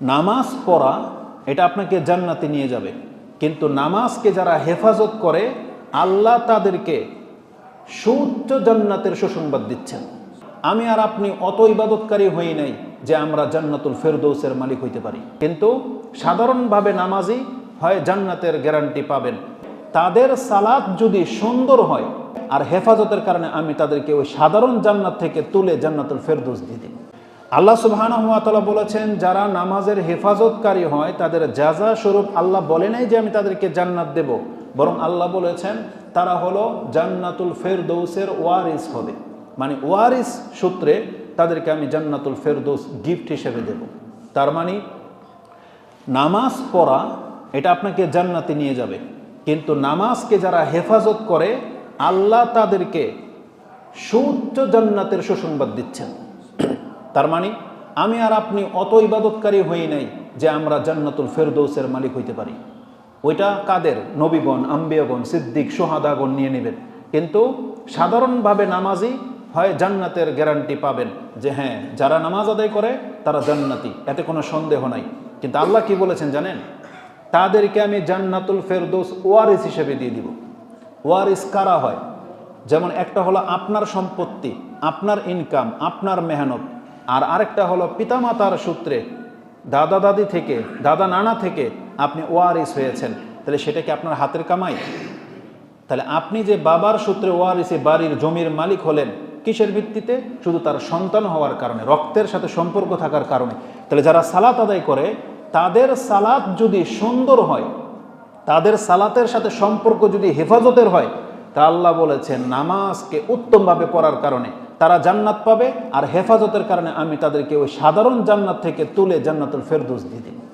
নামাজ পড়া, এটা আপনাকে জান্নাতে নিয়ে যাবে। কিন্তু নামাজকে যারা হেফাজত করে, আল্লাহ তাদেরকে সুউচ্চ জান্নাতের সুসংবাদ দিচ্ছেন। আমি আর আপনি অত ইবাদতকারী হই নাই যে আমরা জান্নাতুল ফেরদৌসের মালিক হইতে পারি। কিন্তু সাধারণভাবে নামাজি হয় জান্নাতের গ্যারান্টি পাবেন। তাদের সালাত যদি সুন্দর হয়, আর হেফাজতের কারণে আমি তাদেরকে ওই সাধারণ জান্নাত থেকে তুলে জান্নাতুল ফেরদৌস দিয়ে দিই। আল্লাহ সুবাহানহাতালা বলেছেন, যারা নামাজের হেফাজতকারী হয়, তাদের যাজা স্বরূপ আল্লাহ বলে নাই যে আমি তাদেরকে জান্নাত দেব। বরং আল্লাহ বলেছেন, তারা হলো জান্নাতুল ফেরদৌসের ওয়ারিস হবে। মানে ওয়ারিস সূত্রে তাদেরকে আমি জান্নাতুল ফেরদৌস গিফট হিসেবে দেব। তার মানে নামাজ পড়া, এটা আপনাকে জান্নাতে নিয়ে যাবে। কিন্তু নামাজকে যারা হেফাজত করে, আল্লাহ তাদেরকে সুউচ্চ জান্নাতের সুসংবাদ দিচ্ছেন। তার মানে আমি আর আপনি অত ইবাদতকারী হই নাই যে আমরা জান্নাতুল ফেরদৌসের মালিক হইতে পারি। ওইটা কাদের? নবীগণ, আম্বিয়গণ, সিদ্দিক, সোহাদাগণ নিয়ে নেবেন। কিন্তু সাধারণভাবে নামাজি হয় জান্নাতের গ্যারান্টি পাবেন যে হ্যাঁ যারা নামাজ আদায় করে, তারা জান্নাতি। এতে কোনো সন্দেহ নাই। কিন্তু আল্লাহ কি বলেছেন জানেন? তাদেরকে আমি জান্নাতুল ফেরদৌস ওয়ারিস হিসেবে দিয়ে দিব। ওয়ারিস কারা হয়? যেমন একটা হলো আপনার সম্পত্তি, আপনার ইনকাম আপনার মেহনত। আর আরেকটা হলো পিতামাতার সূত্রে দাদা দাদি থেকে, দাদা নানা থেকে আপনি ওয়ারিস হয়েছেন। তাহলে সেটা কি আপনার হাতের কামাই? তাহলে আপনি যে বাবার সূত্রে ওয়ারিসে বাড়ির জমির মালিক হলেন, কিসের ভিত্তিতে? শুধু তার সন্তান হওয়ার কারণে, রক্তের সাথে সম্পর্ক থাকার কারণে। তাহলে যারা সালাত আদায় করে, তাদের সালাত যদি সুন্দর হয়, তাদের সালাতের সাথে সম্পর্ক যদি হেফাজতের হয়, তা আল্লাহ বলেছেন, নামাজকে উত্তমভাবে পড়ার কারণে তারা জান্নাত পাবে, আর হেফাজতের কারণে আমি তাদেরকে ওই সাধারণ জান্নাত থেকে তুলে জান্নাতুল ফেরদোস দিয়ে দিই